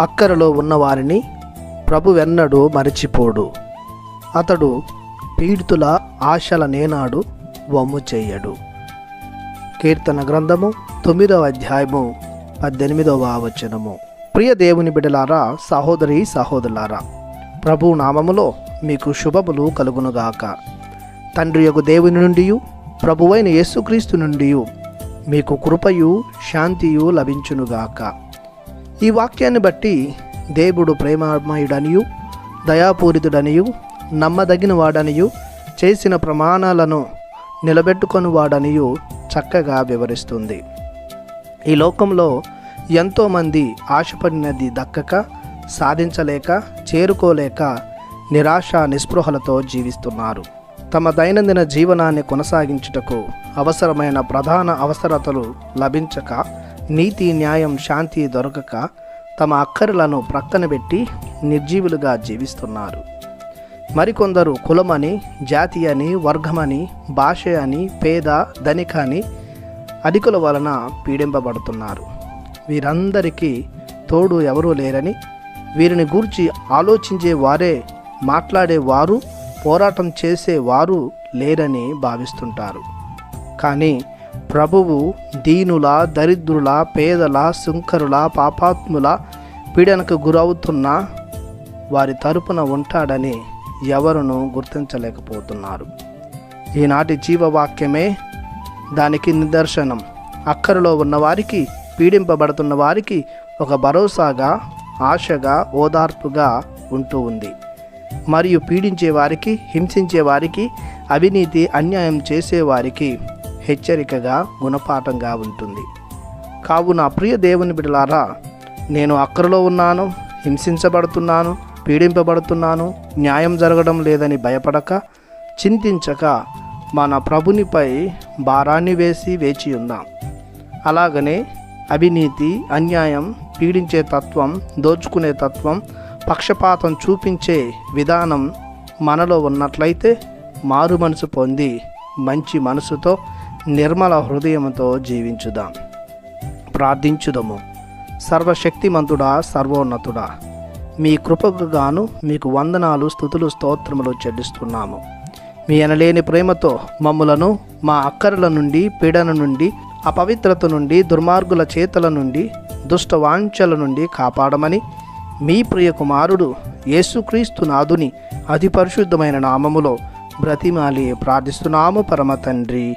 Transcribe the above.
అక్కరలో ఉన్నవారిని ప్రభువెన్నడూ మరచిపోడు. అతడు పీడితుల ఆశల నేనాడు వమ్ము చెయ్యడు. కీర్తన గ్రంథము తొమ్మిదవ అధ్యాయము పద్దెనిమిదవ వచనము. ప్రియ దేవుని బిడలారా సహోదరి సహోదరులారా ప్రభు నామములో మీకు శుభములు కలుగునుగాక. తండ్రి యొక్క దేవుని నుండి ప్రభువైన యేసుక్రీస్తు నుండి మీకు కృపయు శాంతియు లభించునుగాక. ఈ వాక్యాన్ని బట్టి దేవుడు ప్రేమామయుడనియు దయాపూరితుడనియు నమ్మదగిన వాడనియు చేసిన ప్రమాణాలను నిలబెట్టుకొని వాడనియు చక్కగా వివరిస్తుంది. ఈ లోకంలో ఎంతోమంది ఆశపడినది దక్కక సాధించలేక చేరుకోలేక నిరాశ నిస్పృహలతో జీవిస్తున్నారు. తమ దైనందిన జీవనాన్ని కొనసాగించుటకు అవసరమైన ప్రధాన అవసరతలు లభించక నీతి న్యాయం శాంతి దొరకక తమ అక్కరలను ప్రక్కన పెట్టి నిర్జీవులుగా జీవిస్తున్నారు. మరికొందరు కులమని జాతి అని వర్గమని భాష అని పేద ధనిక అని అధికుల వలన పీడింపబడుతున్నారు. వీరందరికీ తోడు ఎవరూ లేరని వీరిని గూర్చి ఆలోచించే వారే మాట్లాడేవారు పోరాటం చేసేవారు లేరని భావిస్తుంటారు. కానీ ప్రభువు దీనుల దరిద్రుల పేదల శుంకరుల పాపాత్ముల పీడనకు గురవుతున్న వారి తరపున ఉంటాడని ఎవరును గుర్తించలేకపోతున్నారు. ఈనాటి జీవవాక్యమే దానికి నిదర్శనం. అక్కరలో ఉన్నవారికి పీడింపబడుతున్న వారికి ఒక భరోసాగా ఆశగా ఓదార్పుగా ఉంటూ ఉంది. మరియు పీడించే వారికి హింసించే వారికి అవినీతి అన్యాయం చేసేవారికి హెచ్చరికగా గుణపాఠంగా ఉంటుంది. కావున ప్రియ దేవుని బిడలారా నేను అక్కరలో ఉన్నాను హింసించబడుతున్నాను పీడింపబడుతున్నాను న్యాయం జరగడం లేదని భయపడక చింతించక మన ప్రభునిపై భారాన్ని వేసి వేచి ఉందాం. అలాగనే అవినీతి అన్యాయం పీడించే తత్వం దోచుకునే తత్వం పక్షపాతం చూపించే విధానం మనలో ఉన్నట్లయితే మారు మనసు పొంది మంచి మనసుతో నిర్మల హృదయంతో జీవించుదాం. ప్రార్థించుదము. సర్వశక్తిమంతుడా సర్వోన్నతుడా మీ కృపకు గాను మీకు వందనాలు స్థుతులు స్తోత్రములు చెల్లిస్తున్నాము. మీ అనలేని ప్రేమతో మమ్ములను మా అక్కరల నుండి పీడన నుండి అపవిత్రత నుండి దుర్మార్గుల చేతల నుండి దుష్ట వాంఛల నుండి కాపాడమని మీ ప్రియ కుమారుడు యేసుక్రీస్తు నాదుని అతి పరిశుద్ధమైన నామములో బ్రతిమాలి ప్రార్థిస్తున్నాము పరమ తండ్రి.